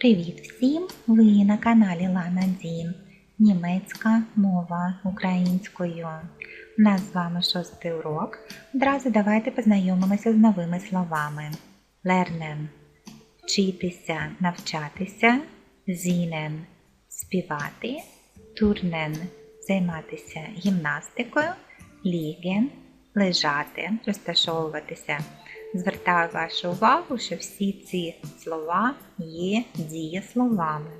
Привіт всім! Ви на каналі Лана Дім. Німецька мова українською. У нас з вами шостий урок. Одразу давайте познайомимося з новими словами. Lernen – вчитися, навчатися, зінен співати, турнен займатися гімнастикою, ліген лежати, розташовуватися. Звертаю вашу увагу, що всі ці слова є дієсловами.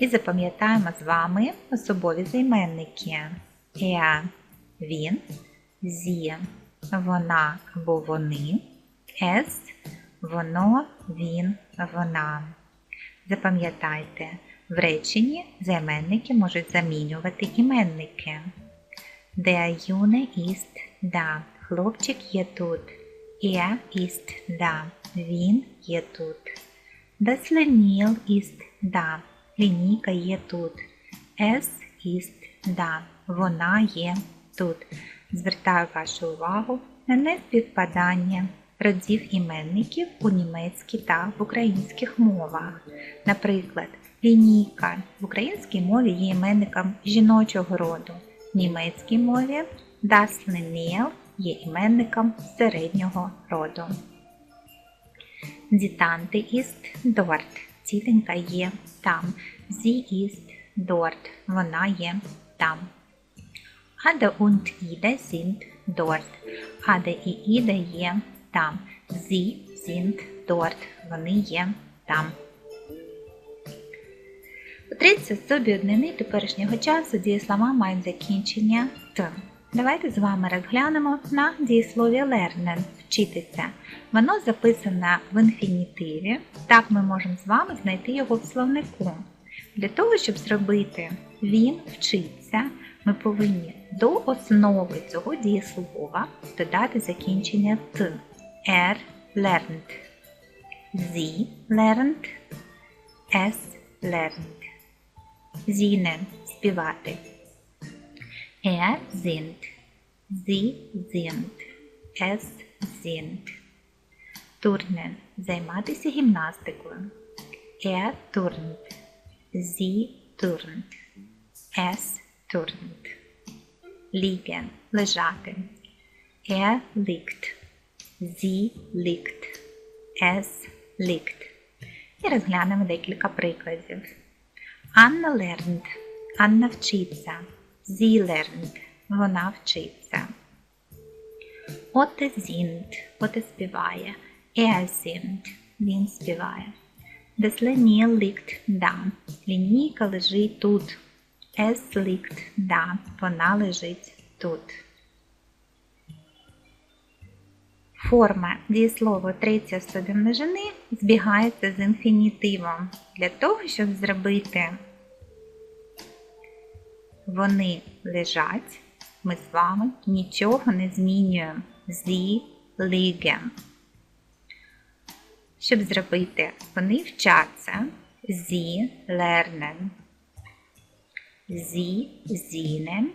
І запам'ятаємо з вами особові займенники. Er – він, sie – вона або вони, es – воно, він, вона. Запам'ятайте, в реченні займенники можуть замінювати іменники. Der Junge ist da. Хлопчик є тут. Er ist da. Він є тут. Das Lenil ist da. Лінійка є тут. Es ist da. Вона є тут. Звертаю вашу увагу на неспівпадання родів іменників у німецькій та в українських мовах. Наприклад, лінійка в українській мові є іменником жіночого роду. В німецькій мові das Lenil є іменником середнього роду. Tante ist dort. Тітенька є там. Sie ist dort. Вона є там. Ада und Ida sind dort. Ада і Іда є там. Sie sind dort. Вони є там. У третій особі однини теперішнього часу дієслова мають закінчення Т. Давайте з вами розглянемо на дієслові lernen – вчитися. Воно записане в інфінітиві. Так ми можемо з вами знайти його в словнику. Для того, щоб зробити він вчиться, ми повинні до основи цього дієслова додати закінчення Т. Er lernt. Sie lernt. Es lernt. Зінен співати. Er singt. Sie singt. Es singt. Турнен займатися гімнастикою. Er turnt. Sie turnt. Es turnt. Liegen лежати. Er liegt. Sie liegt. Es liegt. І розглянемо декілька прикладів. Анна lernt. Анна вчиться. Sie lernt. Вона вчиться. Оте singt. Оте співає. Er singt. Він співає. Das Lenil liegt da. Лінійка лежить тут. Es liegt da. Вона лежить тут. Форма дієслова третьої особи множини збігається з інфінітивом. Для того, щоб зробити вони лежать, ми з вами нічого не змінюємо. Зі liegen. Щоб зробити вони вчаться, зі lernen. Зі зінен.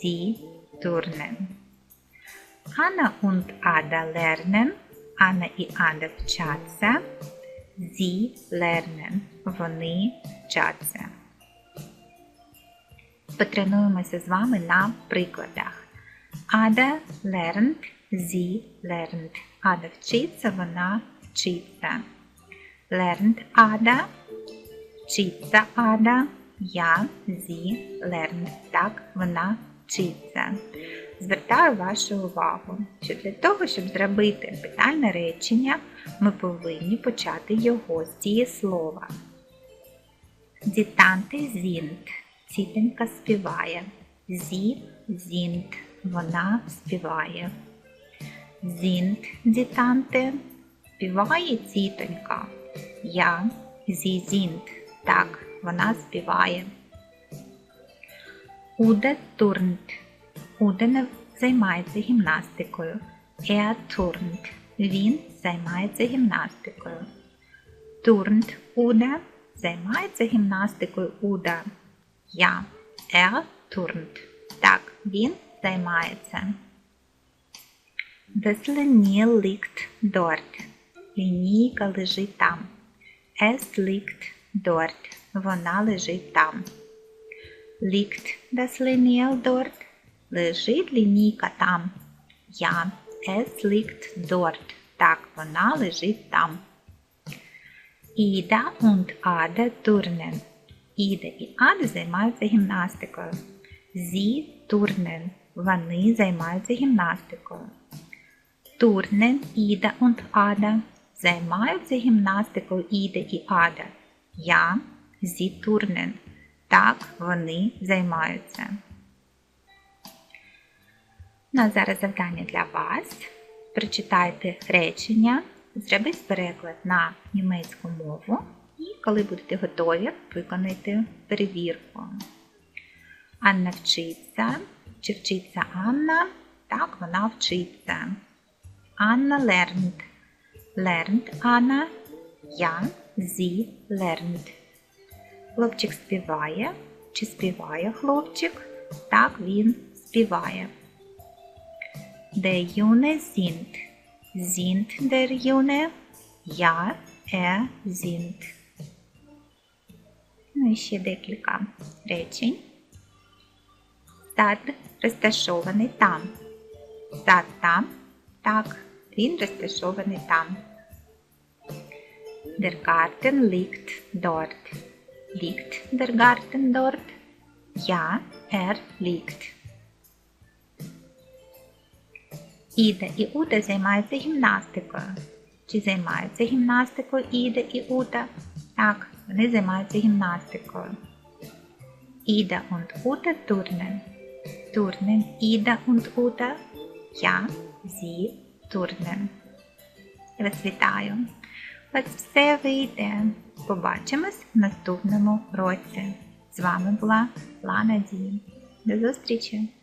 Зі турнен. Анна und Ада lernen. Анна і Ада вчаться. Sie lernen. Вони вчаться. Потренуємося з вами на прикладах. Ада lernt. Sie lernt. Ада вчиться, вона вчиться. Lernt Ада. Вчиться Ада. Я, sie, lernt. Так, вона вчиться. Звертаю вашу увагу, що для того, щоб зробити питальне речення, ми повинні почати його з дієслова. Die Tante singt. Співає. Sie singt. Вона співає. Die Tante. Співає тітонька. Я. Sie singt. Так, вона співає. Уде turnt. Уде не займається гімнастикою. Er turnt. Він займається гімнастикою. Turnt Уде займається гімнастикою Уда. Я. Er turnt. Так, він займається. Das Linie liegt dort. Лінійка лежить там. Es liegt dort. Вона лежить там. Liegt das Lineal dort? Лежить лінійка там. Ja, es liegt dort. Так, вона лежить там. Ida und Ade turnen. Іда і Ада займаються гімнастикою. Sie turnen. Вони займаються гімнастикою. Турнен, Іда und Ада займаються гімнастикою Іда і Ада. Я, sie turnen. Так, вони займаються. Ну, а зараз завдання для вас. Прочитайте речення, зробіть переклад на німецьку мову і коли будете готові, виконайте перевірку. Анна вчиться. Чи вчиться Анна? Так, вона вчиться. Анна lernt. Lernt Анна. Я, sie lernt. Хлопчик співає. Чи співає хлопчик? Так, він співає. Der Junge singt. Singt der Junge? Ja, er singt. І ще декілька речень. Сад розташований там. Сад там. Так, він розташований там. Der Garten liegt dort. Liegt der Garten dort? Ja, er liegt. Іда і Уда займаються гімнастикою. Чи займаються гімнастикою Іда і Уда? Так, вони займаються гімнастикою. Іда und Уда turnen. Turnen Іда und Уда. Я, sie turnen. Я вас вітаю. У вас все вийде. Побачимось в наступному році. З вами була Лана Ді. До зустрічі!